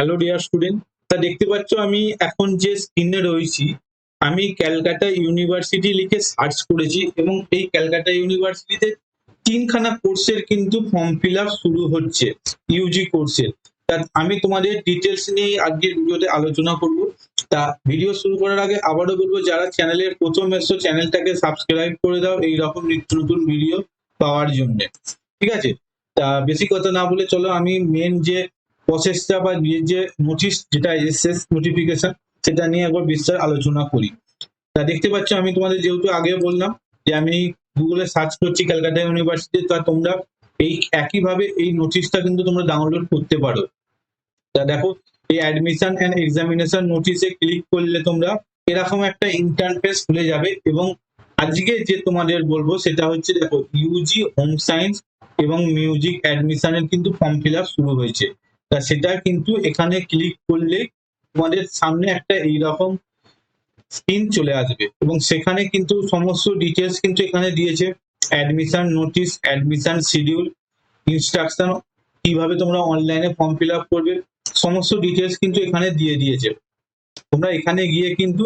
Hello dear student তা দেখতে পাচ্ছ আমি এখন যে স্ক্রিনে রয়েছি, আমি ক্যালকাটা ইউনিভার্সিটি লিখে সার্চ করেছি এবং এই ক্যালকাটা ইউনিভার্সিটিতে তিনখানা কোর্সের কিন্তু ফর্ম ফিল শুরু হচ্ছে ইউজি কোর্সের তা আমি তোমাদের ডিটেলস নিয়ে আজকের ভিডিওতে আলোচনা করব। তা ভিডিও শুরু করার আগে আবারও বলব, যারা চ্যানেলের প্রথম এসছো চ্যানেলটাকে সাবস্ক্রাইব করে দাও এই রকম নিত্য নতুন ভিডিও পাওয়ার জন্য। ঠিক আছে? তা বেশি কথা না বলে চলো, আমি মেন যে প্রসেসটা বা যে যে নোটিশ যেটা এসএস নোটিফিকেশন সেটা নিয়ে একবার বিস্তার আলোচনা করি। তা দেখতে পাচ্ছ, আমি তোমাদের যেহেতু আগে বললাম যে, আমি গুগলে সার্চ করছি ক্যালকাটা ইউনিভার্সিটি তা তোমরা এই একইভাবে এই নোটিশটা কিন্তু তোমরা ডাউনলোড করতে পারো। তা দেখো, এই অ্যাডমিশন অ্যান্ড এক্সামিনেশন নোটিশে ক্লিক করলে তোমরা এরকম একটা ইন্টারফেস খুলে যাবে এবং আজকে যে তোমাদের বলব, সেটা হচ্ছে দেখো ইউজি হোম সায়েন্স এবং মিউজিক অ্যাডমিশনের কিন্তু ফর্ম ফিল শুরু হয়েছে। সেটা কিন্তু এখানে ক্লিক করলে তোমাদের সামনে একটা এইরকম স্ক্রিন চলে আসবে এবং সেখানে কিন্তু সমস্ত ডিটেলস কিন্তু এখানে দিয়েছে। Admission notice admission schedule instruction কীভাবে তোমরা অনলাইনে ফর্ম ফিল আপ করবে, সমস্ত ডিটেলস কিন্তু এখানে দিয়ে দিয়েছে। তোমরা এখানে গিয়ে কিন্তু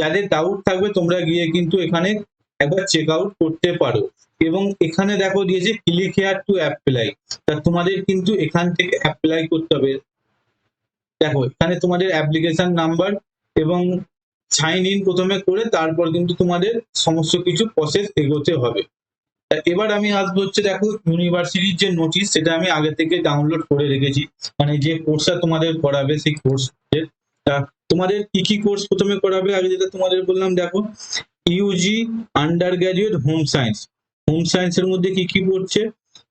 যাদের ডাউট থাকবে তোমরা গিয়ে কিন্তু এখানে একবার চেক আউট করতে পারো। এবং এখানে দেখো দিয়েছে ক্লিক হেয়ার টু অ্যাপ্লাই তা তোমাদের কিন্তু এখান থেকে অ্যাপ্লাই করতে হবে। দেখো, এখানে তোমাদের অ্যাপ্লিকেশন নাম্বার এবং সাইন ইন প্রথমে করে তারপর কিন্তু তোমাদের সমস্ত কিছু প্রসেস এগোতে হবে। এবার আমি আসব হচ্ছে দেখো ইউনিভার্সিটির যে নোটিশ সেটা আমি আগে থেকে ডাউনলোড করে রেখেছি। মানে যে কোর্সটা তোমাদের করাবে, সেই কোর্স তোমাদের কি কি কোর্স প্রথমে করাবে? আগে যেটা তোমাদের বললাম, দেখো UG undergraduate home science home সায়েন্সের মধ্যে কি কি পড়ছে?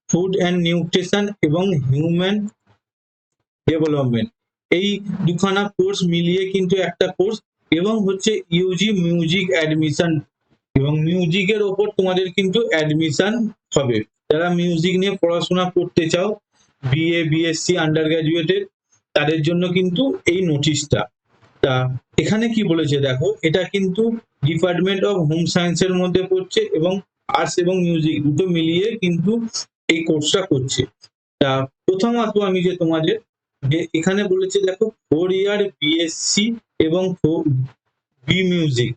ফুড অ্যান্ড নিউট্রিশন এবং হিউম্যান ডেভেলপমেন্ট এই দুখানা কোর্স মিলিয়ে কিন্তু একটা কোর্স এবং হচ্ছে ইউজি মিউজিক অ্যাডমিশন এবং মিউজিকের ওপর তোমাদের কিন্তু অ্যাডমিশন হবে। যারা মিউজিক নিয়ে পড়াশোনা করতে চাও বিএ বিএসসি আন্ডার গ্রাজুয়েটের তাদের জন্য কিন্তু এই নোটিশটা তা এখানে কি বলেছে দেখো, এটা কিন্তু ডিপার্টমেন্ট অফ হোম সায়েন্সের মধ্যে পড়ছে এবং আর্টস এবং মিউজিক দুটো মিলিয়ে কিন্তু এই কোর্সটা করছে। তা প্রথমত আমি যে তোমাদের যে এখানে বলেছে, দেখো ফোর ইয়ার বিএসসি এবং B music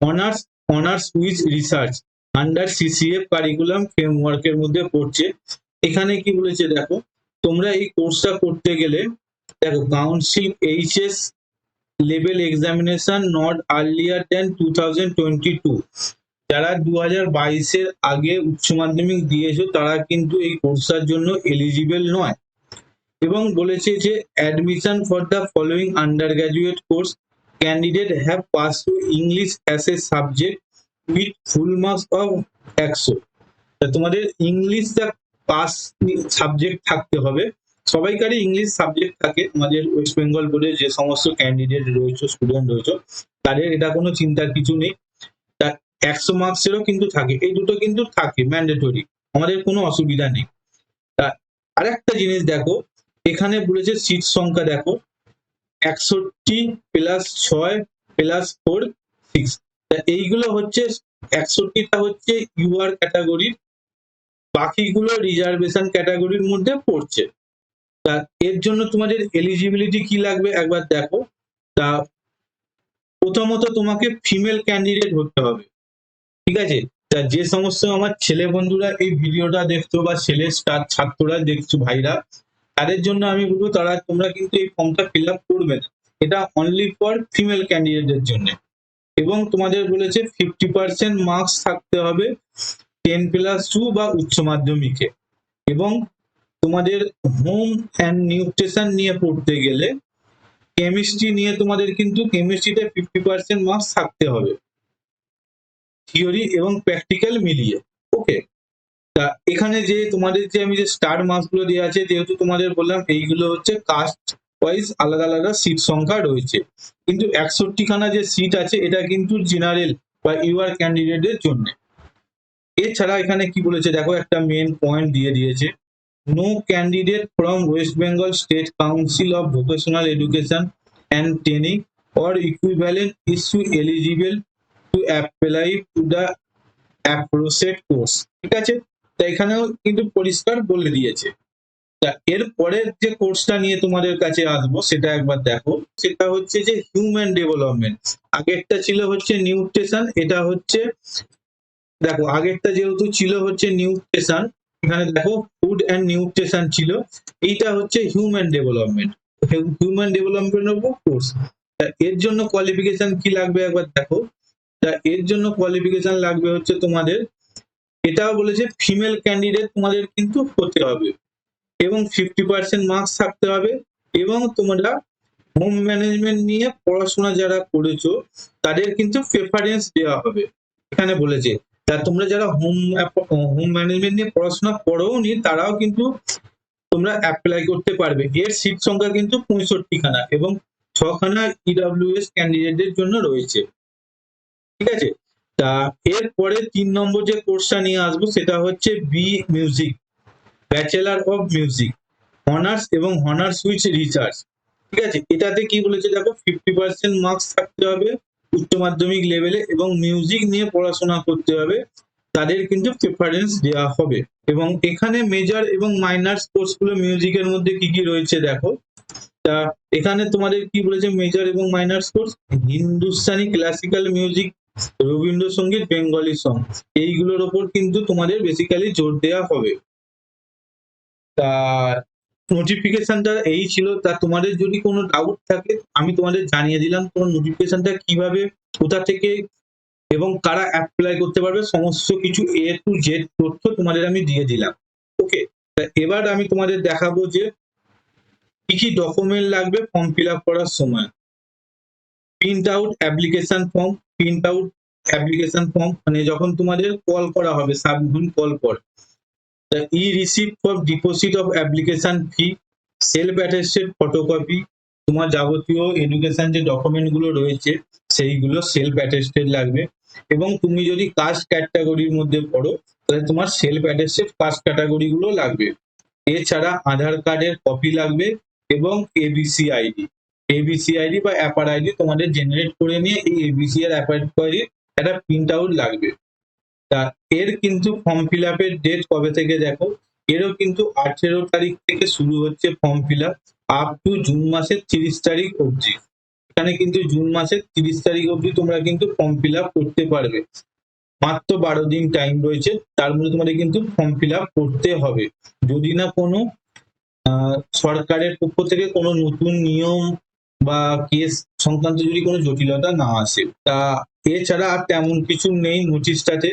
honours honours with research under CCF curriculum ফ্রেমওয়ার্কের মধ্যে পড়ছে। এখানে কি বলেছে, দেখো, তোমরা এই কোর্সটা করতে গেলে, দেখো council HS level examination not earlier than two thousand twenty two যারা দু হাজার বাইশের আগে উচ্চ মাধ্যমিক দিয়েছ, তারা কিন্তু এই কোর্সটার জন্য এলিজিবল নয়। এবং বলেছে যে admission for the following undergraduate course candidate have pass to English as a subject with full marks of একশো তোমাদের ইংলিশটা পাস সাবজেক্ট থাকতে হবে। সবাইকারই ইংলিশ সাবজেক্ট থাকে। আমাদের ওয়েস্ট বেঙ্গল বোর্ডে যে সমস্ত ক্যান্ডিডেট রয়েছে স্টুডেন্ট রয়েছে, তাদের এটা কোনো চিন্তার কিছু নেই। একশো মার্কসেরও কিন্তু থাকে। এই দুটো কিন্তু থাকে ম্যান্ডেটরি আমাদের কোনো অসুবিধা নেই। তা আরেকটা জিনিস দেখো, এখানে বলেছে সিট সংখ্যা দেখো, একষট্টি প্লাস ছয় প্লাস ফোর সিক্স তা এইগুলো হচ্ছে, একষট্টিটা হচ্ছে ইউআর ক্যাটাগরির বাকিগুলো রিজার্ভেশন ক্যাটাগরির মধ্যে পড়ছে। তা এর জন্য তোমাদের এলিজিবিলিটি কি লাগবে একবার দেখো। তা প্রথমত তোমাকে ফিমেল ক্যান্ডিডেট হতে হবে। ঠিক আছে? তা যে সমস্ত আমার ছেলে বন্ধুরা এই ভিডিওটা দেখছ বা ছেলে ছাত্ররা দেখছ ভাইরা, তাদের জন্য আমি বলব তারা, তোমরা কিন্তু এই ফর্মটা ফিল আপ করবে না। এটা অনলি ফর ফিমেল ক্যান্ডিডেটের জন্য। এবং তোমাদের বলেছে ফিফটি পার্সেন্ট মার্কস থাকতে হবে টেন প্লাস টু বা উচ্চ মাধ্যমিকে। এবং তোমাদের হোম অ্যান্ড নিউট্রিশন নিয়ে পড়তে গেলে কেমিস্ট্রি নিয়ে তোমাদের কিন্তু কেমিস্ট্রিতে ফিফটি পার্সেন্ট মার্কস থাকতে হবে। থিওরি এবং প্র্যাকটিক্যাল মিলিয়ে ওকে তা এখানে যে তোমাদের যে আমি যে স্টার মার্কসগুলো দেওয়া আছে, যেহেতু তোমাদের বললাম এইগুলো হচ্ছে কাস্ট ওয়াইজ আলাদা আলাদা সিট সংখ্যা রয়েছে। কিন্তু একষট্টি খানা যে সিট আছে, এটা কিন্তু জেনারেল বা ইউআর ক্যান্ডিডেটের জন্য। এছাড়া এখানে কি বলেছে? দেখো একটা মেন পয়েন্ট দিয়ে দিয়েছে। No candidate from West Bengal State Council of Vocational Education and Training or equivalent issue eligible to apply to the appropriate course ঠিক আছে? তা এখানেও কিন্তু পরিষ্কার বলে দিয়েছে। তা এর পরের যে কোর্সটা নিয়ে তোমাদের কাছে আসব, সেটা একবার দেখো। সেটা হচ্ছে যে হিউম্যান ডেভেলপমেন্ট আগেরটা ছিল হচ্ছে নিউট্রিশন এটা হচ্ছে, দেখো, আগেরটা যেহেতু ছিল হচ্ছে নিউট্রিশন এখানে দেখো ফুড অ্যান্ড নিউট্রিশন ছিল। এইটা হচ্ছে human development human development of course তা এর জন্য কোয়ালিফিকেশন কি লাগবে একবার দেখো। তা এর জন্য কোয়ালিফিকেশন লাগবে হচ্ছে তোমাদের, এটাও বলেছে ফিমেল ক্যান্ডিডেট তোমাদের কিন্তু হতে হবে। এবং ফিফটি পার্সেন্ট মার্কস থাকতে হবে। এবং তোমরা হোম ম্যানেজমেন্ট নিয়ে পড়াশোনা যারা করেছ, তাদের কিন্তু প্রেফারেন্স দেওয়া হবে। এখানে বলেছে। তা তোমরা যারা হোম হোম ম্যানেজমেন্ট নিয়ে পড়াশোনা করো নি তারাও কিন্তু তোমরা অ্যাপ্লাই করতে পারবে। এর সিট সংখ্যা কিন্তু পঁয়ষট্টি খানা এবং ছখানা ইডাব্লিউএস ক্যান্ডিডেটদের জন্য রয়েছে। ঠিক আছে? তা এরপরে তিন নম্বর যে কোর্সটা নিয়ে আসব, সেটা হচ্ছে B music bachelor of music honours এবং অনার্স উইচ রিসার্চ ঠিক আছে? এটাতে কি বলেছে দেখো ফিফটি পার্সেন্ট মার্কস থাকতে হবে। উচ্চ মাধ্যমিক লেভেলে এবং মিউজিক নিয়ে পড়াশোনা করতে হবে, তাদের কিন্তু প্রেফারেন্স দেওয়া হবে। এবং এখানে মেজর এবং মাইনার্স কোর্সগুলো মিউজিকের মধ্যে কি কি রয়েছে দেখো। তা এখানে তোমাদের কি বলেছে মেজর এবং minors course Hindustani classical music Rabindrasangeet Bengali song এইগুলোর ওপর কিন্তু তোমাদের বেসিক্যালি জোর দেওয়া হবে। তা নোটিফিকেশনটা এই ছিল। তা তোমাদের যদি কোনো ডাউট থাকে, আমি তোমাদের জানিয়ে দিলাম তোমার নোটিফিকেশনটা কীভাবে, কোথা থেকে এবং কারা অ্যাপ্লাই করতে পারবে। সমস্ত কিছু এ টু জেড তথ্য তোমাদের আমি দিয়ে দিলাম। ওকে এবার আমি তোমাদের দেখাবো যে কি কি ডকুমেন্ট লাগবে ফর্ম ফিল করার সময়। Print out application form print out application form মানে যখন তোমাদের কল করা হবে সাবমিশন কল পর। The e-receipt for deposit of application fee attested photocopy তোমার যাবতীয় এডুকেশন যে ডকুমেন্টগুলো রয়েছে, সেইগুলো সেলফ অ্যাটেস্টেড লাগবে। এবং তুমি যদি কাস্ট ক্যাটাগরির মধ্যে পড়ো, তাহলে তোমার সেলফ অ্যাটেস্টেড কাস্ট ক্যাটাগরি গুলো লাগবে। এছাড়া আধার কার্ডের কপি লাগবে এবং এবিসি আইডি এবিসি আইডি বা অ্যাপার আইডি তোমাদের জেনারেট করে নিয়ে এই এবিসি আর অ্যাপার আইডি একটা প্রিন্ট আউট লাগবে। তা এর কিন্তু ফর্ম ফিল আপের ডেট কবে থেকে দেখো? এরও কিন্তু আঠেরো তারিখ থেকে শুরু হচ্ছে form fill up up to June মাসের তিরিশ তারিখ অবধি। এখানে কিন্তু জুন মাসের তিরিশ তারিখ অবধি তোমরা কিন্তু ফর্ম ফিল আপ করতে পারবে। মাত্র বারো দিন টাইম রয়েছে, তার মধ্যে তোমাদের কিন্তু ফর্ম ফিল আপ করতে হবে। যদি না কোনো সরকারের পক্ষ থেকে কোনো নতুন নিয়ম বা কেস সংক্রান্ত যদি কোনো জটিলতা না আসে, তা এছাড়া আর তেমন কিছু নেই নোটিশটাতে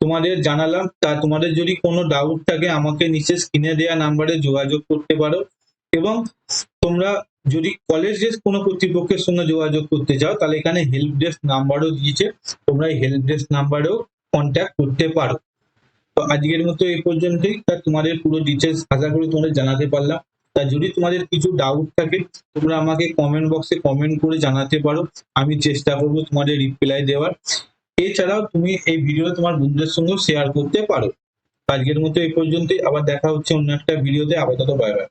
তোমাদের জানালাম। তা তোমাদের যদি কোনো ডাউট থাকে, আমাকে নিচে স্ক্রিনে দেওয়া নাম্বারে যোগাযোগ করতে পারো। এবং তোমরা যদি কলেজের কোনো কর্তৃপক্ষের সঙ্গে যোগাযোগ করতে চাও, তাহলে এখানে হেল্প ডেস্ক নাম্বারও দিয়েছে। তোমরা এই হেল্প ডেস্ক নাম্বারেও কন্ট্যাক্ট করতে পারো। তো আজকের মতো এই পর্যন্তই। তা তোমাদের পুরো ডিটেলস আশা করি তোমাদের জানাতে পারলাম। তা যদি তোমাদের কিছু ডাউট থাকে, তোমরা আমাকে কমেন্ট বক্সে কমেন্ট করে জানাতে পারো। আমি চেষ্টা করব তোমাদের রিপ্লাই দেওয়ার। এছাড়াও তুমি এই ভিডিও তোমার বন্ধুদের সঙ্গে শেয়ার করতে পারো। আজকের মতো এই পর্যন্তই, আবার দেখা হচ্ছে অন্য একটা ভিডিওতে আপাতত বাই বাই